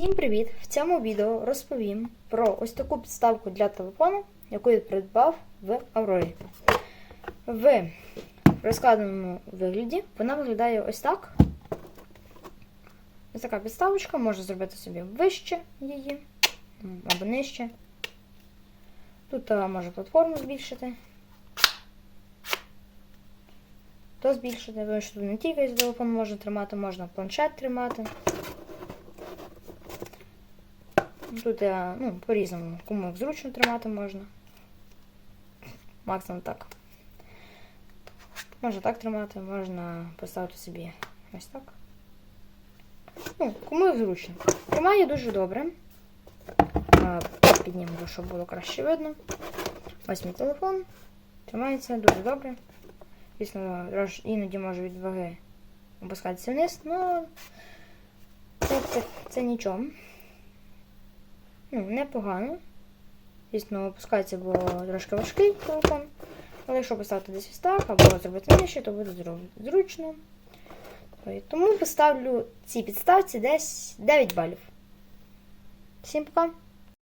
Всім привіт! В цьому відео розповім про ось таку підставку для телефону, яку я придбав в Аврорі. В розкладеному вигляді вона виглядає ось так. Ось така підставочка, можна зробити собі вище її або нижче. Тут а, може платформу збільшити. То збільшити, тому що тут не тільки телефон можна тримати, можна планшет тримати. Тут ну, по-різному, кому як зручно тримати можна. Максимум так. Можна так тримати, можна поставити собі ось так. Ну, кому як зручно. Тримає дуже добре. Підніму, щоб було краще видно. Ось мій телефон. Тримається дуже добре. Звісно, іноді може від ваги опускатися вниз, але це, це, це нічого. Ну, непогано. Звісно, опускається, бо трошки важкий телефон. Але якщо поставити десь так, або зробити нижче, то буде зручно. Тому поставлю цій підставці десь 9 балів. Всім пока!